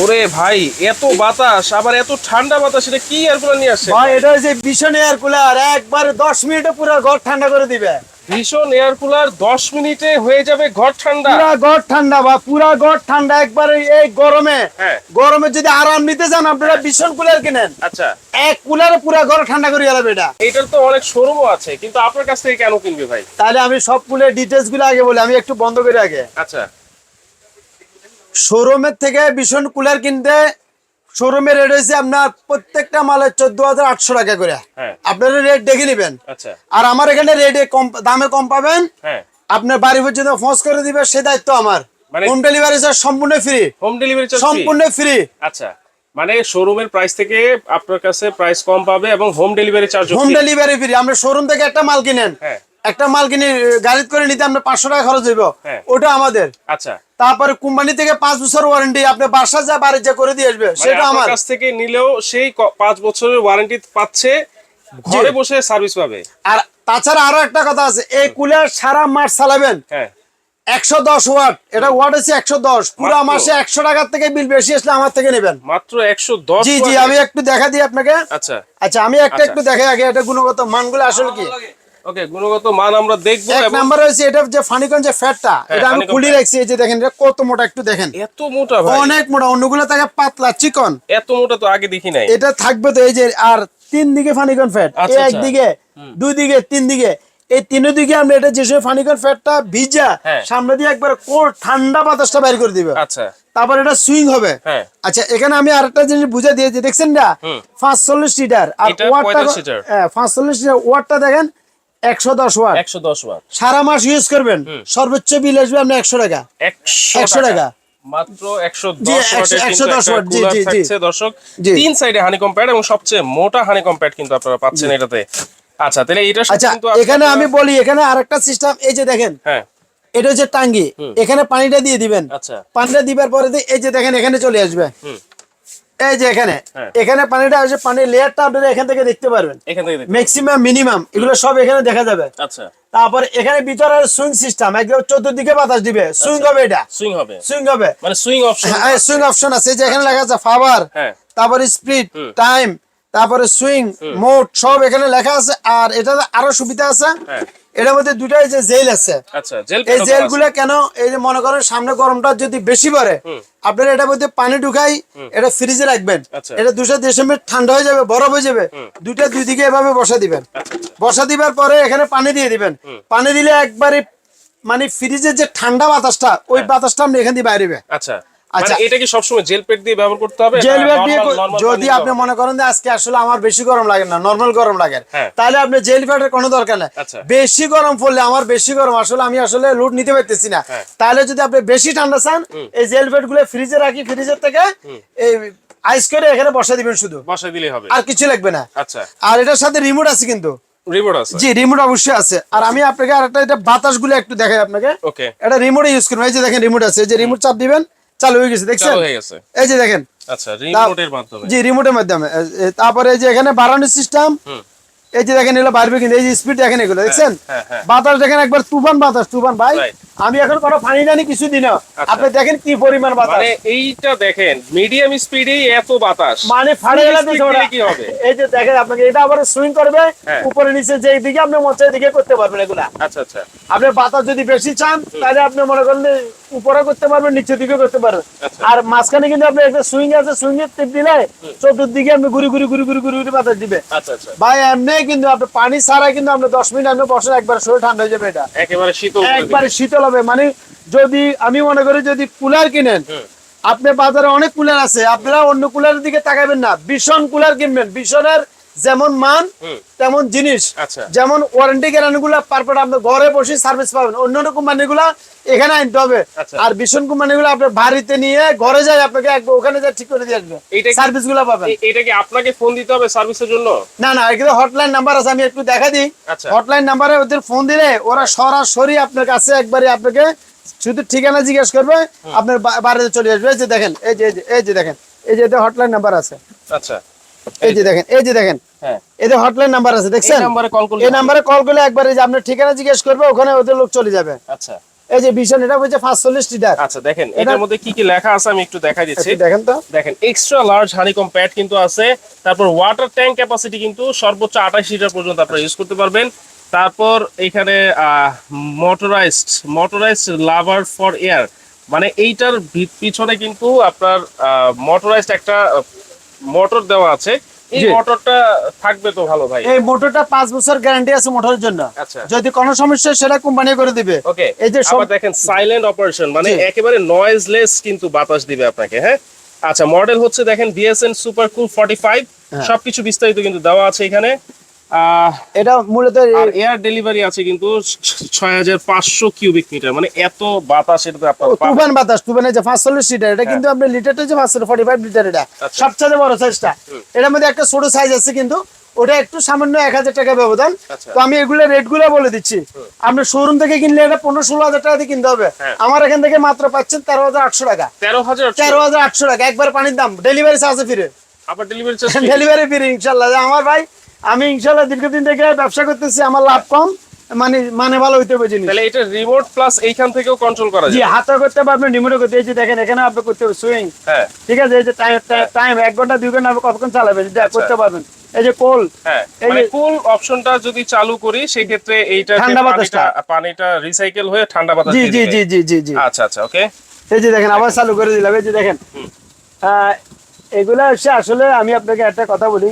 ওরে ভাই এত বাতাস আবার এত ঠান্ডা বাতাস এটা কি এয়ার কুলার নিয়ে আসছে? ভাই এটা হচ্ছে ভীষণ এয়ার কুলার একবার দশ মিনিটে পুরো ঘর ঠান্ডা করে দিবে। ভীষণ এয়ার কুলার দশ মিনিটে হয়ে যাবে ঘর ঠান্ডা। পুরা ঘর ঠান্ডা বা পুরা ঘর ঠান্ডা একবারে এই গরমে। হ্যাঁ। গরমে যদি আরাম নিতে চান আপনারা ভীষণ কুলার কিনেন। আচ্ছা। এক কুলারে পুরা ঘর ঠান্ডা করে গেলাম এটা এটার তো অনেক শোরুমও আছে কিন্তু আপনার কাছ থেকে কেন কিনবে ভাই? তাহলে আমি সব কুলের ডিটেলসগুলো আগে বলি আমি একটু বন্ধ করে আগে। আচ্ছা। শোরুমের থেকে ভীষণ কুলার কিনতে শোরুমের রেট হয়েছে আপনার প্রত্যেকটা মালের চোদ্দ হাজার আটশো টাকা করে। হ্যাঁ। আপনারা রেট দেখে নেবেন। আচ্ছা। আর আমার এখানে রেটে কম দামে কম পাবেন। হ্যাঁ। আপনার বাড়ি পর্যন্ত ফোঁস করে দিবে সে দায়িত্ব আমার। মানে- হোম ডেলিভারি স্যার সম্পূর্ণ ফ্রি হোম ডেলিভারি চার্জ সম্পূর্ণ ফ্রি আচ্ছা। মানে শোরুমের প্রাইস থেকে আপনার কাছে প্রাইস কম পাবে এবং home delivery charge home delivery free আমরা শোরুম থেকে একটা মাল কিনেন। হ্যাঁ। একটা মাল কিনে গাড়ি করে নিতে আমরা পাঁচশো টাকা খরচ হইব। হ্যাঁ। ওটা আমাদের। আচ্ছা। তারপরে কোম্পানি থেকে পাঁচ বছর ওয়ারেন্টি আপনি বাসা যা বাড়ি যা করে দিয়ে আসবে মানে সেটা আমার। কাছ থেকে নিলেও সেই পাঁচ বছরের ওয়ারেন্টি পাচ্ছে ঘরে বসে সার্ভিস পাবে। আর তাছাড়া আরও একটা কথা আছে এই কুলার সারা মাস চালাবেন। হ্যাঁ। একশো দশ ওয়াট এটা ওয়াট হচ্ছে একশো দশ। পুরো মাসে একশো টাকার থেকে বিল বেশি আসলে আমার থেকে নেবেন। মাত্র একশো দশ জি জি আমি একটু দেখা দিই আপনাকে। আচ্ছা। আচ্ছা আমি একটা আচ্ছা। একটু দেখে আগে এটা গুণগত মানগুলো আসলে কি? ওকে গুণগত মান আমরা দেখব এক নাম্বার হচ্ছে এটা যে ফানিকন যে ফ্যাটটা এটা আমি খুলি রাখছি এই যে দেখেন এটা কত মোটা একটু দেখেন। এত মোটা ভাই। অনেক মোটা অন্যগুলো থাকে পাতলা চিকন। এত মোটা তো আগে দেখি নাই। এটা থাকবে তো এই যে আর তিন দিকে ফানিকন ফ্যাট আচ্ছা। একদিকে দুই দিকে তিন দিকে। এই তিন দিকে আমরা এটা যে ফানিকন ফ্যাটটা ভিজা হ্যাঁ। সামনে দিয়ে একবার কোর ঠান্ডা বাতাসটা বাইর করে দিবে। আচ্ছা। তারপর এটা সুইং হবে। হ্যাঁ। আচ্ছা এখানে আমি আরেকটা জিনিস বুঝে দিয়েছি দেখছেন না। পাঁচচল্লিশ লিটার আর ওয়াটটা 45 লিটার। হ্যাঁ পাঁচচল্লিশ লিটার ওয়াটটা দেখেন একশো দশ ওয়াট। একশো দশ ওয়াট। সারা মাস ইউজ করবেন সর্বোচ্চ বিল আসবে আপনার একশো টাকা। একশো 100 টাকা। মাত্র একশো দশ ওয়াটের 100 কিন্তু 110 একটা ওয়াট, দর্শক। তিন সাইডে এবং সবচেয়ে মোটা কিন্তু আপনারা পাচ্ছেন এটাতে। আচ্ছা তাহলে এটার আচ্ছা কিন্তু এখানে আমি বলি এখানে আরেকটা সিস্টেম এই যে দেখেন হ্যাঁ। এটা হচ্ছে টাঙ্গি। এখানে পানিটা দিয়ে দিবেন। আচ্ছা। পানিটা দিবার পরে এই যে দেখেন এখানে চলে আসবে। এই যে এখানে হ্যাঁ। এখানে পানিটা আসবে পানির লেয়ারটা আপনারা এখান থেকে দেখতে পারবেন। এখান থেকে ম্যাক্সিমাম মিনিমাম এগুলো সব এখানে দেখা যাবে। আচ্ছা। তারপরে এখানে ভিতরে সুইং সিস্টেম একদম চতুর্দিকে বাতাস দিবে। সুইং হবে এটা। সুইং হবে। সুইং হবে। মানে সুইং অপশন সুইং অপশন আছে। যে এখানে লেখা আছে ফাওয়ার হ্যাঁ। তারপরে স্পিড টাইম তারপরে সুইং মোড সব এখানে লেখা আছে। আর এটা আরও সুবিধা আছে। হ্যাঁ। এটার মধ্যে দুটাই যে জেল আছে। আচ্ছা এই জেলগুলো কেন? এই যে মনে করেন সামনে গরমটা যদি বেশি পড়ে আপনারা এটার মধ্যে পানি ঢুকাই এটা ফ্রিজে রাখবেন। আচ্ছা। এটা দুশো দেড়শো মিনিট ঠান্ডা হয়ে যাবে বরফ হয়ে যাবে দুইটা দুই দিকে এভাবে বসা দিবেন। আচ্ছা, বসা দিবার পরে এখানে পানি দিয়ে দিবেন। পানি দিলে একবারে মানে ফ্রিজের যে ঠান্ডা বাতাসটা ওই বাতাসটা আপনি এখান দিয়ে বাইরে আচ্ছা। আচ্ছা। মানে এটা কি সবসময় জেল দিয়ে ব্যবহার করতে হবে? জেল দিয়ে যদি আপনি মনে করেন যে আজকে আসলে আমার বেশি গরম লাগে না নর্মাল গরম লাগে হ্যাঁ। তাহলে আপনি জেল কোনো দরকার নেই। আচ্ছা। বেশি গরম পড়লে আমার বেশি গরম আসলে আমি আসলে লোড নিতে পারতেছি না। হ্যাঁ। তাহলে যদি আপনি বেশি ঠান্ডা চান এই জেল ব্যাটগুলো ফ্রিজে রাখি ফ্রিজের থেকে এই আইস করে এখানে বসা দিবেন শুধু। দিলেই হবে। আর কিছু লাগবে না। আচ্ছা। আর এটার সাথে রিমোট আছে কিন্তু। রিমোট আছে। জি রিমোট অবশ্যই আছে। আর আমি আপনাকে আরেকটা এটা একটু দেখাই আপনাকে। ওকে এটা রিমোট ইউজ করবেন এই যে দেখেন রিমোট আছে। এই যে রিমোট চাপ দিবেন চালু হয়ে গেছে দেখছেন? এই যে দেখেন। আচ্ছা রিমোটের মাধ্যমে। জি রিমোটের মাধ্যমে। এ, এ, তারপরে এই যে এখানে বাড়ানোর সিস্টেম এই যে দেখেন এগুলো বাড়বে কিন্তু এই যে স্পিড দেখেন এগুলো দেখছেন। বাতাস দেখেন একবার তুফান বাতাস তুফান ভাই। আমি এখন কোনো পানি জানি কিছু দিন আপনি দেখেন কি পরিমাণ বাতাস। মানে এইটা দেখেন মিডিয়াম স্পিডেই এত বাতাস। মানে ফাড়ে গেলে কি হবে? এই যে দেখেন আপনাকে এটা আবার সুইং করবে। হ্যাঁ। উপরে নিচে যে দিকে আপনি মঞ্চের দিকে করতে পারবেন এগুলা। আচ্ছা আচ্ছা। আপনি বাতাস যদি বেশি চান তাহলে আপনি মনে করলে উপরে করতে পারবেন নিচের দিকে করতে পারবেন আচ্ছা। আর মাঝখানে কিন্তু আপনি একটা সুইং আছে সুইং এর টিপ দিলে চতুর্দিকে আপনি ঘুরি ঘুরি ঘুরি ঘুরি ঘুরি ঘুরি বাতাস দিবে। আচ্ছা আচ্ছা। ভাই এমনি কিন্তু আপনি পানি ছাড়া কিন্তু আপনি দশ মিনিট আপনি বসে একবার শরীর ঠান্ডা হয়ে যাবে এটা। একেবারে শীতল একবারে শীতল হবে। মানে যদি আমি মনে করি যদি কুলার কিনেন আপনি বাজারে অনেক কুলার আছে আপনারা অন্য কুলারের দিকে তাকাবেন না। ভীষণ কুলার কিনবেন। ভীষণের যেমন মান তেমন জিনিস। আচ্ছা। যেমন ওয়ারেন্টি গ্যারান্টি গুলা আপনি ঘরে বসে সার্ভিস পাবেন। অন্যান্য কোম্পানি গুলা এখানে আনতে হবে আচ্ছা। আর ভীষণ কোম্পানি গুলো আপনার বাড়িতে নিয়ে ঘরে যাই আপনাকে ওখানে যা ঠিক করে দিয়ে আসবে। এইটা সার্ভিসগুলা পাবেন। এটা কি আপনাকে ফোন দিতে হবে সার্ভিসের জন্য? না না এখানে হটলাইন নাম্বার আছে আমি একটু দেখা দিই। আচ্ছা। হটলাইন নাম্বারে ওদের ফোন দিলে ওরা সরাসরি আপনার কাছে একবারে আপনাকে শুধু ঠিকানা জিজ্ঞেস করবে আপনার বাড়িতে চলে আসবে। এই যে দেখেন এই যে এই যে- এই যে দেখেন এই যে হটলাইন নাম্বার আছে। আচ্ছা। এই যে দেখেন এই যে দেখেন। এদের হটলাইন নাম্বার আছে দেখছেন? এই নাম্বারে কল করলে এই একবারে যে আপনার ঠিকানা জিজ্ঞেস করবে ওখানে ওদের লোক চলে যাবে। আচ্ছা। এই যে এটা হচ্ছে লিটার আচ্ছা দেখেন এটার মধ্যে কি কি লেখা আছে আমি একটু দেখা দিচ্ছি। দেখেন তো। দেখেন এক্সট্রা লার্জ হানিকম প্যাড কিন্তু আছে। তারপর ওয়াটার ট্যাঙ্ক ক্যাপাসিটি কিন্তু সর্বোচ্চ আঠাশ লিটার পর্যন্ত আপনারা ইউজ করতে পারবেন। তারপর এখানে motorised motorised louvre for air মানে এইটার পিছনে কিন্তু আপনার মোটরাইজড একটা মোটর দেওয়া আছে। এই মোটরটা থাকবে তো ভালো ভাই? এই মোটরটা পাঁচ বছর গ্যারান্টি আছে মোটরের জন্য। আচ্ছা। যদি কোনো সমস্যা সেটা কোম্পানি করে দিবে। ওকে এই যে সব- দেখেন সাইলেন্ট অপারেশন মানে একেবারে নয়েজলেস কিন্তু বাতাস দিবে আপনাকে হ্যাঁ? আচ্ছা মডেল হচ্ছে দেখেন BSN super cool forty five সবকিছু বিস্তারিত কিন্তু দেওয়া আছে এখানে। এটা মূলত এয়ার ডেলিভারি আছে কিন্তু ছয় হাজার পাঁচশো কিউবিক মিটার মানে এত বাতাস তুফান বাতাস তুফান যে লিটার এটা কিন্তু আপনার লিটারটা যে পাঁচশো ফর্টি ফাইভ লিটার এটা। হ্যাঁ। আচ্ছা। সবচেয়ে বড় সাইজটা এটার মধ্যে একটা ছোট সাইজ আছে কিন্তু ওটা একটু সামান্য এক হাজার টাকা ব্যবধান। আচ্ছা। তো আমি এগুলো রেটগুলো বলে দিচ্ছি। আপনি শোরুম থেকে কিনলে এটা পনেরো ষোলো হাজার টাকা দিয়ে কিনতে হবে। হ্যাঁ। আমার এখান থেকে মাত্র পাচ্ছেন তেরো হাজার আটশো টাকা। তেরো হাজার তেরো হাজার আটশো টাকা। একবার পানির দাম। ডেলিভারি চার্জে ফিরে আবার ডেলিভারি ডেলিভারি ফ্রি ইনশাল্লাহ। আমার ভাই আমি ইনশাল্লাহ দীর্ঘদিন থেকে ব্যবসা করতেছি আমার লাভ কম মানে মানে ভালো হইতে হবে জিনিস। তাহলে এটা রিমোট প্লাস এইখান থেকেও কন্ট্রোল করা যায়। জি হাতে করতে পারবেন রিমোটে করতে এই যে দেখেন এখানে আপনি করতে হবে সুইং হ্যাঁ। ঠিক আছে এই যে টাইম টাইম এক ঘণ্টা দুই ঘণ্টা আপনি কতক্ষণ চালাবেন? এটা আচ্ছা। করতে পারবেন। এই যে কোল হ্যাঁ মানে কুল অপশনটা যদি চালু করি সেই ক্ষেত্রে এইটা ঠান্ডা বাতাসটা। পানিটা রিসাইকেল হয়ে ঠান্ডা বাতাস জি জি জি জি জি আচ্ছা আচ্ছা ওকে এই যে দেখেন আবার চালু করে দিলাম। এই যে দেখেন। এগুলা হচ্ছে আসলে আমি আপনাকে একটা কথা বলি।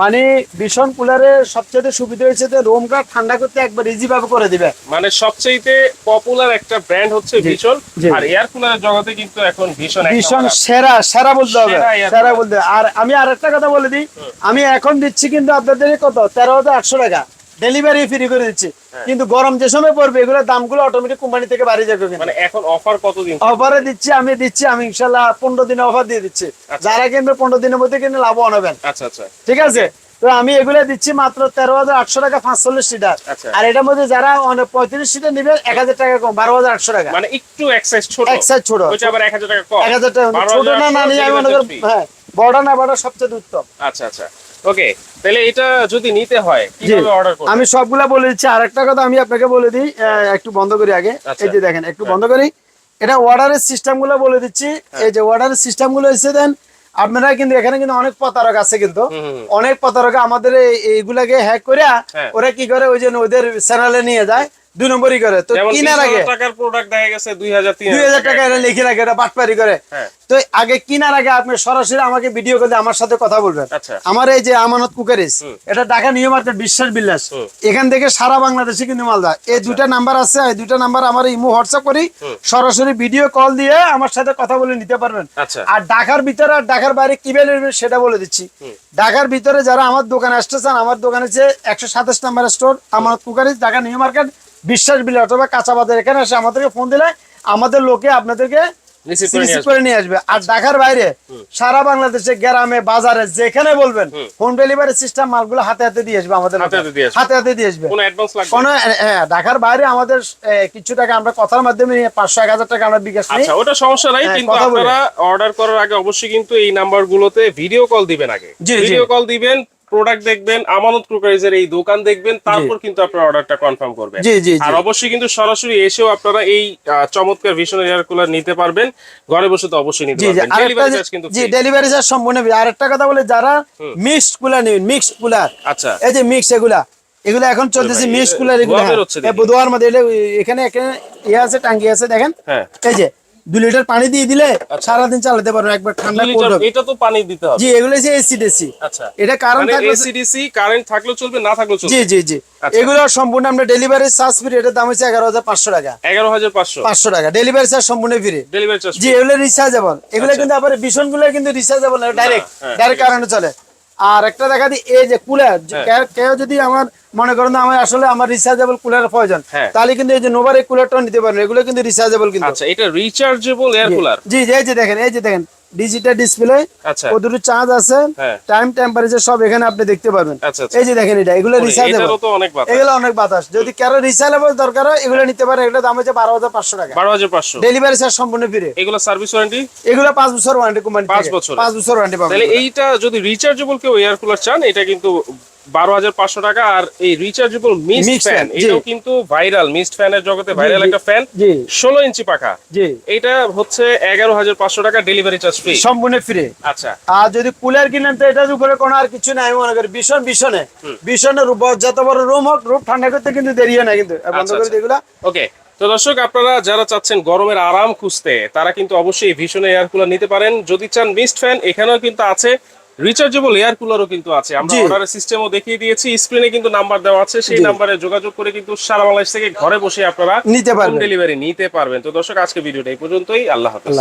মানে ভীষণ কুলারের সবচেয়ে সুবিধা হয়েছে যে রুমটা ঠান্ডা করতে একবার ইজি ভাবে করে দিবে। মানে সবচেয়ে পপুলার একটা ব্র্যান্ড হচ্ছে ভীষণ আর এয়ার কুলারের জগতে কিন্তু এখন ভীষণ ভীষণ। সেরা সেরা বলতে হবে সেরা। বলতে আর আমি আরেকটা কথা বলে দিই আমি এখন দিচ্ছি কিন্তু আপনাদের কত? তেরো হাজার আটশো টাকা। ডেলিভারি ফ্রি করে দিচ্ছি। হ্যাঁ। কিন্তু গরম যে সময় পড়বে এগুলোর দামগুলো অটোমেটিক কোম্পানি থেকে বাড়ি যাবে মানে এখন অফার কতদিন? অফারে দিচ্ছি আমি দিচ্ছি আমি ইনশাল্লাহ পনেরো দিনে অফার দিয়ে দিচ্ছি। আচ্ছা। যারা কিনবে পনেরো দিনের মধ্যে কিনে লাভবান হবেন। আচ্ছা আচ্ছা। ঠিক আছে? তো আমি এগুলো দিচ্ছি মাত্র তেরো হাজার আটশো টাকা পাঁচচল্লিশ সিটার। আচ্ছা। আর এটার মধ্যে যারা পঁয়ত্রিশ সিটার নিবে এক হাজার টাকা কম বারো হাজার আটশো টাকা। মানে একটু এক্সাইজ ছোট। এক সাইজ ছোট ওইটা আবার 1000 টাকা কম। এক হাজার টাকা ছোট না না নিয়ে আমি মনে করি হ্যাঁ বড় না বড় সবচেয়ে উত্তম। আচ্ছা আচ্ছা। ওকে তাহলে এটা যদি নিতে হয় কীভাবে অর্ডার করব আমি সবগুলা বলে দিচ্ছি। কথা আমি আপনাকে বলে দিই একটু বন্ধ করি আগে। আচ্ছা। এই যে দেখেন একটু বন্ধ করি। এটা অর্ডারের সিস্টেমগুলো বলে দিচ্ছি। হ্যাঁ। এই যে অর্ডারের সিস্টেমগুলো এসে দেন আপনারা কিন্তু এখানে কিন্তু অনেক প্রতারক আছে কিন্তু। অনেক প্রতারক আমাদের এই- এইগুলাকে হ্যাক করে হ্যাঁ। ওরা কি করে? ওই যে ওদের চ্যানেলে নিয়ে যায়। দুই নম্বরই করে। তো কিনার আগে টাকার প্রোডাক্ট দেখা গেছে 2000 দুই হাজার টাকা লিখে রাখে এটা বাটপারি করে। হ্যাঁ। তো আগে কিনার আগে আপনি সরাসরি আমাকে ভিডিও আমার সাথে কথা বলবেন। আচ্ছা। আমার এই যে আমানত কুকারিস এটা ঢাকা নিউ মার্কেট বিশ্বাস হুম। এখান থেকে সারা বাংলাদেশে কিন্তু এই দুটা নাম্বার আছে এই নাম্বার আমার ইমো হোয়াটসঅ্যাপ করি। সরাসরি ভিডিও কল দিয়ে আমার সাথে কথা বলে নিতে পারবেন। আচ্ছা। আর ঢাকার ভিতরে আর ঢাকার বাইরে কীভাবে নেবেন সেটা বলে দিচ্ছি। ঢাকার ভিতরে যারা আমার দোকানে আসতেছেন আমার দোকানে হচ্ছে একশো সাতাশ number store Amanat cookeries Dhaka new market বিশ্বাস বিল অথবা কাঁচা বাজার এখানে এসে আমাদেরকে ফোন দিলে আমাদের লোকে আপনাদেরকে করে নিয়ে আসবে। করে নিয়ে আসবে আর ঢাকার বাইরে সারা বাংলাদেশে গ্রামে বাজারে যেখানে বলবেন হুম। হোম ডেলিভারি সিস্টেম মালগুলো হাতে হাতে দিয়ে আসবে আমাদের হাতে হাতে দিয়ে আসবে। কোনো হ্যাঁ ঢাকার বাইরে আমাদের কিছু টাকা আমরা কথার মাধ্যমে পাঁচশো এক হাজার টাকা আমরা বিকাশ আচ্ছা ওটা সমস্যা নাই হ্যাঁ, কিন্তু। আপনারা অর্ডার করার আগে অবশ্যই কিন্তু এই নাম্বার গুলোতে ভিডিও কল দিবেন আগে। ভিডিও কল দিবেন প্রোডাক্ট দেখবেন আমানত ক্রোকারিজের এই দোকান দেখবেন তারপর কিন্তু আপনারা অর্ডারটা কনফার্ম করবেন। জি জি আর অবশ্যই কিন্তু সরাসরি এসেও আপনারা এই চমৎকার ভীষণ এয়ার কুলার নিতে পারবেন। ঘরে বসে তো অবশ্যই নিতে পারবেন। ডেলিভারি চার্জ কিন্তু জি ডেলিভারি চার্জ সম্পূর্ণ free। আরেকটা কথা বলে যারা মিক্সড কুলার নেবেন মিক্সড কুলার আচ্ছা। এই যে মিক্স এগুলা এগুলা এখন চলতেছে মিক্সড কুলার এগুলো। মধ্যে এখানে এখানে ইয়ে আছে টাঙ্কি আছে দেখেন? হ্যাঁ। এই যে দুই লিটার পানি দিয়ে দিলে সারাদিন চালাতে পারবেন একবার ঠান্ডা লিটার- এটা তো পানি দিতে হবে। জি এগুলো হচ্ছে এসি ডিসি আচ্ছা। এটা কারণ মানে থাকলে এসিডিসি কারেন্ট থাকলেও চলবে না থাকলেও চলবে? জি জি জি। আচ্ছা। এগুলো সম্পূর্ণ আমরা ডেলিভারি চার্জ ফ্রি এটার দাম হচ্ছে এগারো হাজার পাঁচশো টাকা। এগারো হাজার পাঁচশো। পাঁচশো টাকা। ডেলিভারি চার্জ সম্পূর্ণ ফ্রি ডেলিভারি চার্জ জি এগুলো রিচার্জেবল এগুলো কিন্তু আবার ভীষণগুলো কিন্তু রিচার্জেবল না ডাইরেক্ট ডাইরেক্ট কারেন্ট চলে। আর একটা দেখা দিই এই যে কুলার হ্যাঁ। কেউ যদি আমার মনে করেন আমার আসলে আমার রিচার্জেবল কুলার প্রয়োজন। হ্যাঁ। তাহলে কিন্তু এই যে নোভার এই কুলারটাও নিতে পারেন এগুলো কিন্তু রিচার্জেবল কিন্তু। আচ্ছা এটা রিচার্জেবল এয়ার কুলার জি এই যে দেখেন এই যে দেখেন ডিজিটাল ডিসপ্লে আচ্ছা। দুটো চার্জ আছে হ্যাঁ। টাইম টেম্পারেচার সব এখানে আপনি দেখতে পাবেন আচ্ছা, আচ্ছা। এই যে দেখেন এটা এগুলো অনেক বাতাস। এগুলো অনেক বাতাস। যদি কারও রিচার্জেবল দরকার হয় এগুলো নিতে পারে এগুলো দাম হচ্ছে বারো হাজার পাঁচশো টাকা। বারো হাজার পাঁচশো। ডেলিভারি চার্জ সম্পূর্ণ ফিরে এগুলো সার্ভিস ওয়ারেন্টি এগুলো পাঁচ বছর ওয়ারেন্টি কোম্পানি পাঁচ বছরের। পাঁচ বছর ওয়ারেন্টি পাবেন। তাহলে এইটা যদি রিচার্জেবল কেউ এয়ার কুলার চান এটা কিন্তু বারো হাজার পাঁচশো টাকা আর এই রিচার্জেবল Mist ফ্যান। এটাও কিন্তু ভাইরাল ফ্যানের জগতে ভাইরাল একটা ফ্যান ষোলো ইঞ্চি পাখা। এটা হচ্ছে এগারো হাজার পাঁচশো টাকা ডেলিভারি চার্জ ফ্রি সম্পূর্ণ ফ্রি আচ্ছা। আর যদি কুলার কিনেন তো এটার উপরে কোনো আর কিছু নাই আমি মনে করি ভীষণ ভীষণে। ভীষণের যত বড় রুম হোক রূপ ঠান্ডা করতে কিন্তু দেরি হয় না কিন্তু বন্ধ আচ্ছা, করে আচ্ছা। এগুলা ওকে তো দর্শক আপনারা যারা চাচ্ছেন গরমের আরাম খুঁজতে তারা কিন্তু অবশ্যই ভীষণ এয়ার কুলার নিতে পারেন। যদি চান মিস্ট ফ্যান এখানেও কিন্তু আছে। রিচার্জেবল এয়ার কুলারও কিন্তু আছে। আমরা। অর্ডারের সিস্টেমও দেখিয়ে দিয়েছি। স্ক্রিনে কিন্তু নাম্বার দেওয়া আছে। সেই নাম্বারে যোগাযোগ করে কিন্তু সারা বাংলাদেশ থেকে ঘরে বসে আপনারা নিতে পারবেন। ডেলিভারি নিতে পারবেন। তো দর্শক আজকে ভিডিওটা এই পর্যন্তই। আল্লাহ হাফেজ।